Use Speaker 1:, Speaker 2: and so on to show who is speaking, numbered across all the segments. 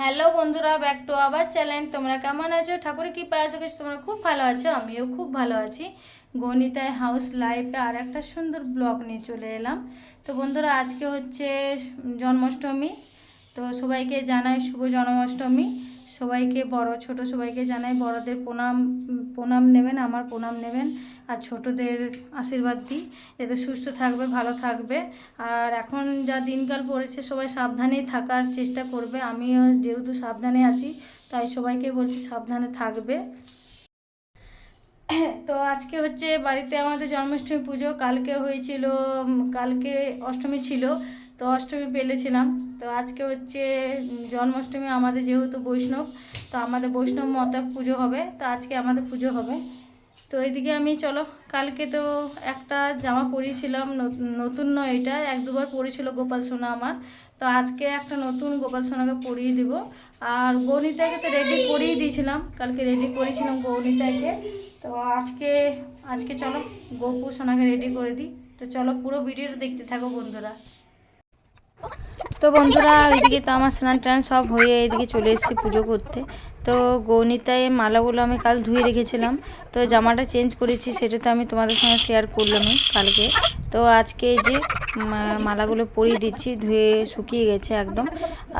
Speaker 1: Hello বন্ধুরা, back to আবার channel. তোমরা কেমন আছো? ঠাকুরের কি পায় আশা তোমরা খুব ভালো আছো, আমিও খুব ভালো আছি। গণিতায় হাউস লাইফে আর একটা সুন্দর ব্লগ নিয়ে চলে এলাম। তো বন্ধুরা, আজকে হচ্ছে জন্মাষ্টমী। তো সবাইকে জানাই শুভ জন্মাষ্টমী। সবাইকে বড়, ছোট সবাইকে জানাই, বড়দের প্রণাম প্রণাম নেবেন, আমার প্রণাম নেবেন। আর ছোটদের আশীর্বাদ দিই। যাতে সুস্থ থাকবে, ভালো থাকবে। আর এখন যা দিনকাল পড়েছে, সবাই সাবধানেই থাকার চেষ্টা করবে। আমিও যেহেতু সাবধানে আছি, তাই সবাইকে বলছি সাবধানে থাকবে। তো আজকে হচ্ছে বাড়িতে আমাদের জন্মাষ্টমী পুজো। কালকে হয়েছিল কালকে অষ্টমী ছিল। তো অষ্টমী পেলেছিলাম। তো আজকে হচ্ছে জন্মাষ্টমী আমাদের যেহেতু বৈষ্ণব, তো আমাদের বৈষ্ণব মতে পুজো হবে। তো আজকে আমাদের পুজো হবে। তো এদিকে আমি, চলো, কালকে তো একটা জামা পরিয়েছিলাম নত- নতুন নয় এটা, এক দুবার পরেছিল গোপাল সোনা আমার। তো আজকে একটা নতুন গোপাল সোনাকে পরিয়ে দিব। আর গৌনিতাকে তো রেডি করিয়ে দিয়েছিলাম, কালকে রেডি করেছিলাম গৌনিতাকে। তো আজকে আজকে চলো, গোপু সোনাকে রেডি করে দিই। তো চলো, পুরো ভিডিওটা দেখতে থাকো বন্ধুরা। তো বন্ধুরা ওইদিকে তো আমার স্নান টান সব হয়ে এদিকে চলে এসেছি পুজো করতে। তো গণিতায় মালাগুলো আমি কাল ধুয়ে রেখেছিলাম। তো জামাটা চেঞ্জ করেছি, সেটা তো আমি তোমাদের সঙ্গে শেয়ার করলামই কালকে। তো আজকে যে মালাগুলো পরিয়ে দিচ্ছি, ধুয়ে শুকিয়ে গেছে একদম।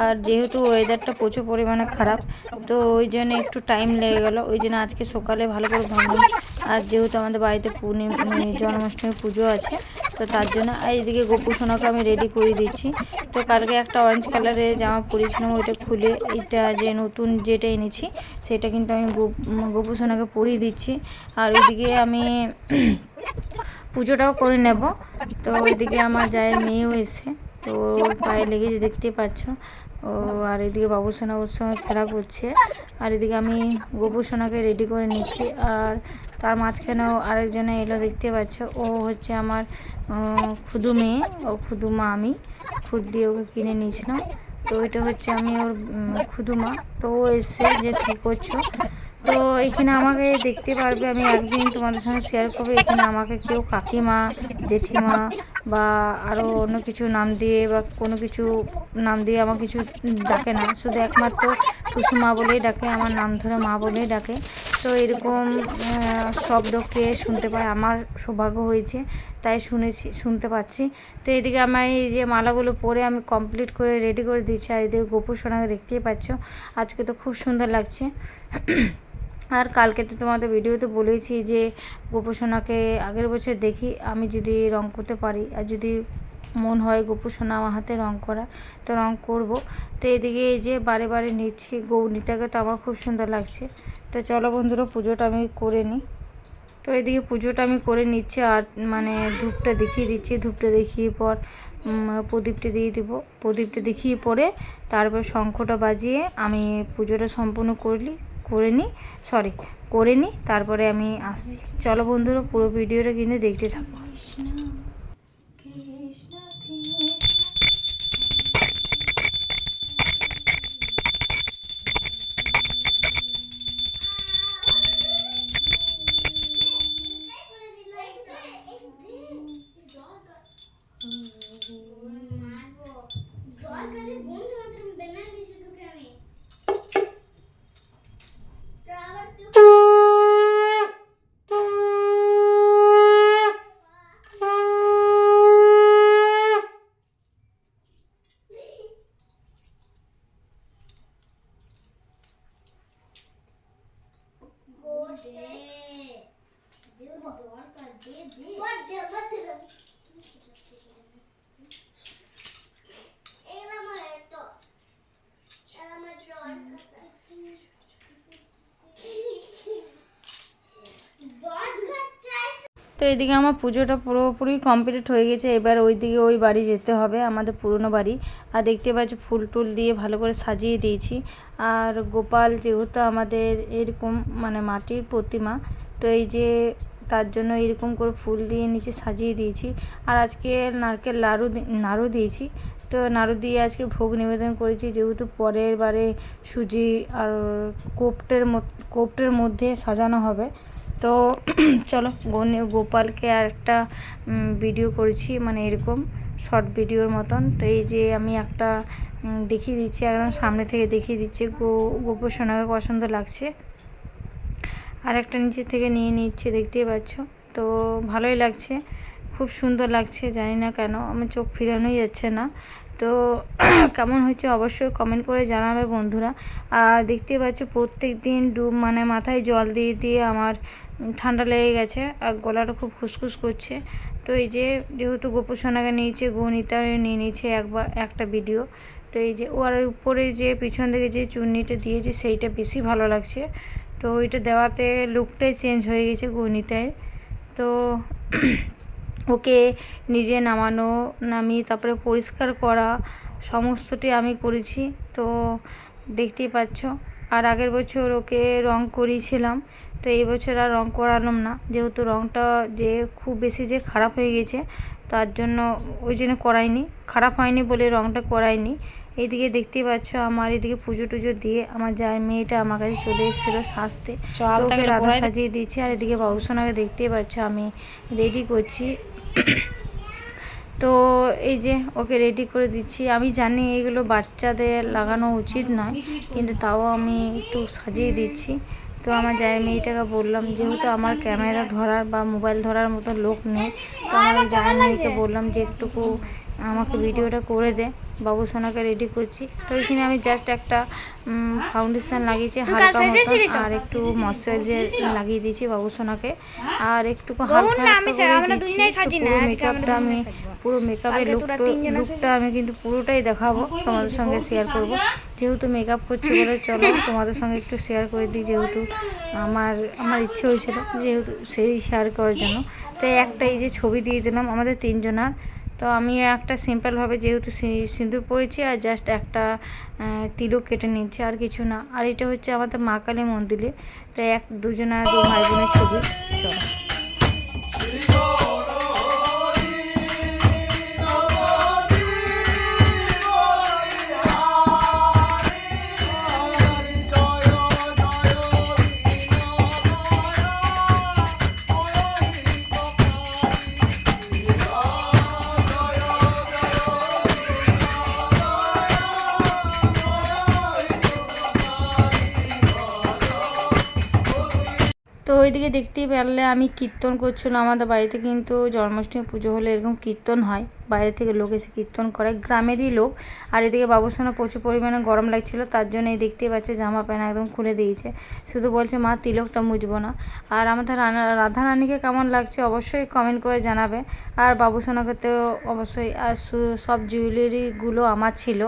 Speaker 1: আর যেহেতু ওয়েদারটা প্রচুর পরিমাণে খারাপ, তো ওই জন্য একটু টাইম লেগে গেল। ওই জন্য আজকে সকালে ভালো করে ভাবলাম আর যেহেতু আমাদের বাড়িতে পূর্ণিমা জন্মাষ্টমী পুজো আছে তো তার জন্য এইদিকে গোপু সোনাকে আমি রেডি করে দিচ্ছি। তো কালকে একটা অরেঞ্জ কালারের জামা পরেছিলাম, ওইটা খুলে এটা যে নতুন যেটা এনেছি, সেটা কিন্তু আমি গোপ- সোনাকে পরিয়ে দিচ্ছি। আর ওইদিকে আমি পুজোটাও করে নেব। তো ওইদিকে আমার যায় মেয়েও এসে তো পায়ে লেগেছে দেখতে পাচ্ছ। ও, আর এদিকে বাবু সোনা ওর সঙ্গে খেলা করছে। আর এদিকে আমি গোপু সোনাকে রেডি করে নিচ্ছি। আর তার মাঝখানেও আরেকজনে এলো দেখতে পাচ্ছে। ও হচ্ছে আমার খুদু মেয়ে। ও খুদু মা আমি। খুদ দিয়ে ওকে কিনে নিয়েছিলাম। তো এটা হচ্ছে আমি ওর খুদু মা। তো ও এসছে যে কী করছ তো এখানে আমাকে দেখতে পারবে, আমি একদিন তোমাদের সঙ্গে শেয়ার করব। এখানে আমাকে কেউ কাকিমা, জেঠিমা বা আরও অন্য কিছু নাম দিয়ে বা কোনো কিছু নাম দিয়ে আমার কিছু ডাকে না। শুধু একমাত্র টুসু মা বলেই ডাকে, আমার নাম ধরে মা বলেই ডাকে। তো এরকম শব্দকে শুনতে পাই আমার সৌভাগ্য হয়েছে, তাই শুনেছি, শুনতে পাচ্ছি। তো এদিকে আমার এই যে মালাগুলো পরে আমি কমপ্লিট করে রেডি করে দিচ্ছি। আর এদিকে গোপুর সোনাকে দেখতেই পাচ্ছ। আজকে তো খুব সুন্দর লাগছে। আর কালকে তো তোমাদের ভিডিওতে বলেছি যে গোপোষণাকে আগের বছর দেখি আমি যদি রং করতে পারি আর যদি মন হয় গোপোষণা আমার হাতে রং করা, তো রং করব। তো এদিকে এই যে বারে বারে নিচ্ছি, গৌরীটাকে তো আমার খুব সুন্দর লাগছে। তো চলো বন্ধুরা, পুজোটা আমি করে নিই। তো এদিকে পুজোটা আমি করে নিচ্ছি আর মানে ধূপটা দেখিয়ে দিচ্ছি, ধূপটা দেখিয়ে পর প্রদীপটা দিয়ে দিব। প্রদীপটা দেখিয়ে পরে তারপর শঙ্খটা বাজিয়ে আমি পুজোটা সম্পূর্ণ করলি। করে নিই সরি করে নিই তারপরে আমি আসছি। চলো বন্ধুরা, পুরো ভিডিওটা কিন্তু দেখতে থাকো।
Speaker 2: দরকারে বন্ধু মাত্র বেনা দিছি তোকে আমি তো আবার তুই দে দে দরকার দে দে বাদ দে বাদ দে এরা আমার এত এরা আমার দরকার দরকার চাই
Speaker 1: তো এদিকে আমার পুজোটা পুরোপুরি কমপ্লিট হয়ে গেছে। এবার ওই দিকে ওই বাড়ি যেতে হবে, আমাদের পুরনো বাড়ি। আর দেখতে পাচ্ছি, ফুল টুল দিয়ে ভালো করে সাজিয়ে দিয়েছি। আর গোপাল যেহেতু আমাদের এরকম মানে মাটির প্রতিমা, তো এই যে তার জন্য এরকম করে ফুল দিয়ে নিচে সাজিয়ে দিয়েছি। আর আজকে নারকেল লাড়ু নাড়ু দিয়েছি। তো নাড়ু দিয়ে আজকে ভোগ নিবেদন করেছি। যেহেতু পরের বারে সুজি আর কোপ্টের কোপ্টের মধ্যে সাজানো হবে। তো চলো গোপালকে আর একটা ভিডিও করেছি। মানে এরকম শর্ট ভিডিওর মতন। তো এই যে আমি একটা দেখিয়ে দিচ্ছি। একদম সামনে থেকে দেখিয়ে দিচ্ছি। গো, গোপুর সোনাকে পছন্দ লাগছে। আর একটা নিচে থেকে নিয়ে নিচ্ছে, দেখতেই পাচ্ছ। তো ভালোই লাগছে, খুব সুন্দর লাগছে, জানি না কেন, আমার চোখ ফিরানোই যাচ্ছে না। তো কেমন হয়েছে অবশ্যই কমেন্ট করে জানাবে বন্ধুরা। আর দেখতেই পাচ্ছ প্রত্যেক দিন ডুব মানে মাথায় জল দিয়ে দিয়ে আমার ঠান্ডা লেগে গেছে আর গলাটা খুব খুসখুস করছে। তো এই যে, যেহেতু গোপোষণাকে নিয়েছে গণিতা নিয়ে নিয়েছে একবার, একটা ভিডিও তো এই যে, ও আর উপরে যে, পিছন দিকে যে চুন্নিটা দিয়েছে, সেইটা বেশি ভালো লাগছে। তো ওইটা দেওয়াতে লুকটাই চেঞ্জ হয়ে গেছে গণিতায় তো ওকে নিজে নামানো, নামিয়ে তারপরে পরিষ্কার করা, সমস্তটি আমি করেছি। তো দেখতেই পাচ্ছ, আর আগের বছর ওকে রং করিয়েছিলাম। তো এই বছর আর রং করালাম না, যেহেতু রংটা যে খুব বেশি যে খারাপ হয়ে গেছে, তার জন্য ওই জন্য করাইনি। খারাপ হয়নি বলে রংটা করাইনি। এইদিকে দেখতেই পাচ্ছ আমার এদিকে পুজো টুজো দিয়ে আমার যার মেয়েটা আমার কাছে চলে এসেছিল সাজতে। ওকে রাধা সাজিয়ে দিয়েছি আর এদিকে বাবুসোনাকে দেখতেই পাচ্ছ আমি রেডি করছি। তো এই যে ওকে রেডি করে দিচ্ছি। আমি জানি এগুলো বাচ্চাদের লাগানো উচিত নয় কিন্তু তাও আমি একটু সাজিয়ে দিচ্ছি। তো আমার জায়ের মেয়েটাকে বললাম যেহেতু আমার ক্যামেরা ধরার বা মোবাইল ধরার মতো লোক নেই তো আমার জায়ের মেয়েকে বললাম যে একটুকু আমাকে ভিডিওটা করে দে। বাবু সোনাকে রেডি করছি। তো এখানে আমি জাস্ট একটা ফাউন্ডেশন লাগিয়েছি হালকা মতো আর একটু ময়শ্চারাইজার লাগিয়ে দিয়েছি বাবু সোনাকে। আর একটু হালকা মেকআপটা আমি পুরো মেকআপের লুকটা লুকটা আমি কিন্তু পুরোটাই দেখাবো। তোমাদের সঙ্গে শেয়ার করব। যেহেতু মেকআপ করছি বলে চলো তোমাদের সঙ্গে একটু শেয়ার করে দিই যেহেতু আমার আমার ইচ্ছে হয়েছিল যেহেতু সেই শেয়ার করার জন্য। তো একটা এই যে ছবি দিয়ে দিলাম আমাদের তিনজনার। তো আমি একটা সিম্পলভাবে যেহেতু সিঁদুর পরেছি আর জাস্ট একটা তিলো কেটে নিচ্ছি আর কিছু না। আর এটা হচ্ছে আমাদের মা কালী মন্দিরে। তাই এক, দুজনা দু ভাই বোনের ছবি। চলো। তো ওইদিকে দেখতেই পারলে আমি কীর্তন করছিলাম। আমাদের বাড়িতে কিন্তু জন্মাষ্টমী পুজো হলে এরকম কীর্তন হয়। বাইরে থেকে লোক এসে কীর্তন করে। গ্রামেরই লোক। আর এদিকে বাবুসোনা প্রচুর পরিমাণে গরম লাগছিল। তার জন্য এই দেখতেই পাচ্ছে জামা প্যান্ট একদম খুলে দিয়েছে। শুধু বলছে, মা, তিলকটা মুছবো না। আর আমাদের রাধা রানীকে কেমন লাগছে অবশ্যই কমেন্ট করে জানাবে। আর বাবুসোনাকে তো অবশ্যই, আর সব জুয়েলারিগুলো আমার ছিল।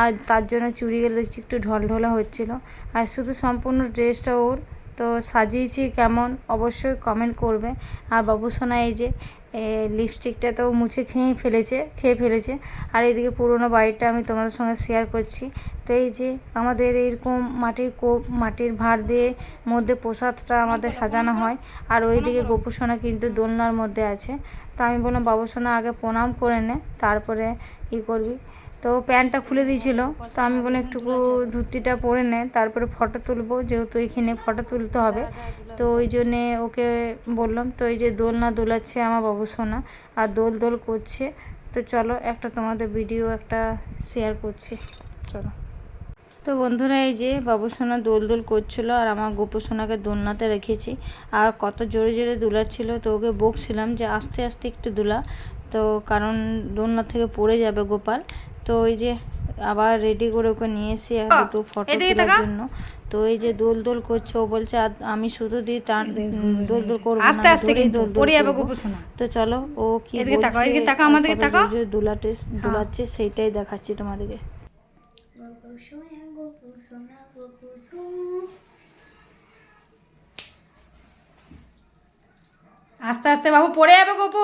Speaker 1: আর তার জন্য চুড়িগুলো দেখছি একটু ঢলঢলা হচ্ছিল। আর শুধু সম্পূর্ণ ড্রেসটা ওর তো সাজিয়েছি কেমন? অবশ্যই কমেন্ট করবে। আর বাবুসোনা এই যে লিপস্টিকটা তো মুছে খেয়েই ফেলেছে, খেয়ে ফেলেছে। আর এদিকে পুরোনো বাড়িটা আমি তোমাদের সঙ্গে শেয়ার করছি। তো এই যে আমাদের এইরকম মাটির কোপ, মাটির ভাঁড় দিয়ে মধ্যে প্রসাদটা আমাদের সাজানো হয়। আর ওই ওইদিকে গোপুসোনা কিন্তু দোলনার মধ্যে আছে। তো আমি বললাম বাবুসোনা আগে প্রণাম করে নে, তারপরে ই করবি। তো প্যান্টটা খুলে দিয়েছিল। তো আমি বলে একটুকু ধুতিটা পরে নে, তারপরে ফটো তুলবো, যেহেতু এখানে ফটো তুলতে হবে। তো ওই জন্যে ওকে বললাম, তো এই যে দোলনা দোলাচ্ছে আমার বাবু সোনা, আর দোল দোল করছে। তো চলো, একটা তোমাদের ভিডিও একটা শেয়ার করছি। চলো। তো বন্ধুরা, এই যে বাবু সোনা দোল দোল করছিল, আর আমার গোপু সোনাকে দোলনাতে রেখেছি। আর কত জোরে জোরে দুলাচ্ছিল, তো ওকে বকছিলাম যে, আস্তে আস্তে একটু দোলা। তো কারণ দোলনা থেকে পড়ে যাবে গোপাল। তো ওই যে আবার রেডি করে ওকে নিয়ে এসে আর দুটো ফটো তোলার জন্য। তো এই যে দোল দোল করছে ও বলছে "আজ আমি শুধু দিয়ে টান দোল দোল করব
Speaker 3: আস্তে আস্তে কিন্তু পড়ে যাবে
Speaker 1: করব।"
Speaker 3: গোপুসোনা।
Speaker 1: তো চলো ও কি
Speaker 3: এদিকে তাকাও, এদিকে তাকাও, আমাদের
Speaker 1: কত
Speaker 3: তাকাও।
Speaker 1: জোরে দুলাতে দুলাচ্ছে সেইটাই দেখাচ্ছি তোমাদেরকে।
Speaker 3: আস্তে আস্তে বাবু পড়ে যাবে গোপু।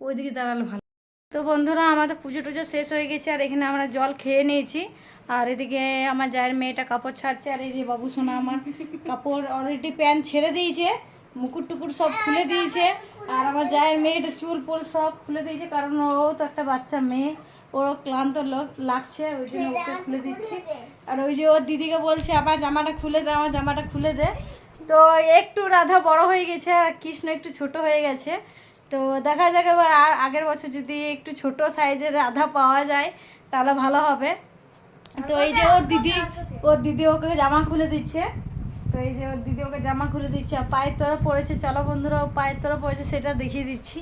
Speaker 3: ওইদিকে দাঁড়ালে ভালো। তো বন্ধুরা, আমাদের পুজো টুজো শেষ হয়ে গেছে আর এখানে আমরা জল খেয়ে নিয়েছি। আর এদিকে আমার জায়ের মেয়েটা কাপড় ছাড়ছে আর এই যে বাবু সোনা আমার কাপড় অলরেডি প্যান্ট ছেড়ে দিয়েছে, মুকুট টুকুর সব খুলে দিয়েছে। আর আমার জায়ের মেয়েটা চুল পুল সব খুলে দিয়েছে, কারণ ও তো একটা বাচ্চা মেয়ে। ওরও ক্লান্ত লোক লাগছে, ওই জন্য ওকে খুলে দিচ্ছি। আর ওই যে ওর দিদিকে বলছে, আমার জামাটা খুলে দে, আমার জামাটা খুলে দে। তো একটু রাধা বড় হয়ে গেছে আর কৃষ্ণ একটু ছোট হয়ে গেছে। তো দেখা যাক এবার আর আগের বছর যদি একটু ছোট সাইজের রাধা পাওয়া যায়, তাহলে ভালো হবে। তো এই যে ওর দিদি ওর দিদি ওকে জামা খুলে দিচ্ছে। তো এই যে ওর দিদি ওকে জামা খুলে দিচ্ছে, আর পায়ের তরা পড়েছে। চলো বন্ধুরা, ও পায়ের তরা পড়েছে, সেটা দেখিয়ে দিচ্ছি।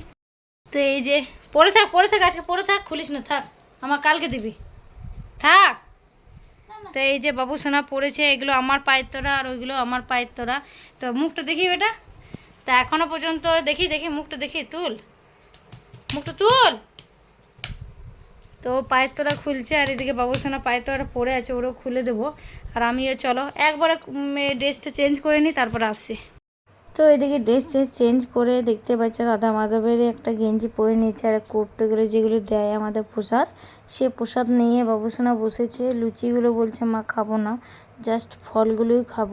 Speaker 3: তো এই যে পরে থাক পরে থাক আজকে পরে থাক, খুলিস না, থাক। আমার কালকে দিবি। থাক। তো এই যে বাবু সোনা পড়েছে, এগুলো আমার পায়ের তোরা আর ওইগুলো আমার পায়ের তোরা তো মুখটা দেখি বেটা। তা এখনও পর্যন্ত দেখি দেখি, মুখটা দেখি, তুল। মুখটা তুল। তো পায়ের তোরা খুলছে আর এদিকে বাবু সোনা পায়ের তোরা পড়ে আছে, ওরও খুলে দেবো। আর আমিও চলো, একবারে ড্রেসটা চেঞ্জ করে নিই, তারপর আসছি।
Speaker 1: তো এদিকে ড্রেস চেঞ্জ করে দেখতে পাচ্ছ, রাধা মাধবের একটা গেঞ্জি পরে নিয়েছে আর কোটগুলো যেগুলো দেয় আমাদের প্রসাদ। সে প্রসাদ নিয়ে বাবুসোনা বসেছে, লুচিগুলো বলছে, মা, খাব না জাস্ট ফলগুলোই খাব।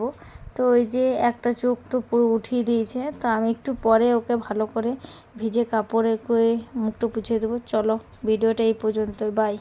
Speaker 1: তো ওই যে একটা চোখ তো পুরো উঠিয়ে দিয়েছে, তো আমি একটু পরে ওকে ভালো করে ভিজে কাপড়ে করে মুখটা পুছিয়ে দেবো। চলো, ভিডিওটা এই পর্যন্ত বাই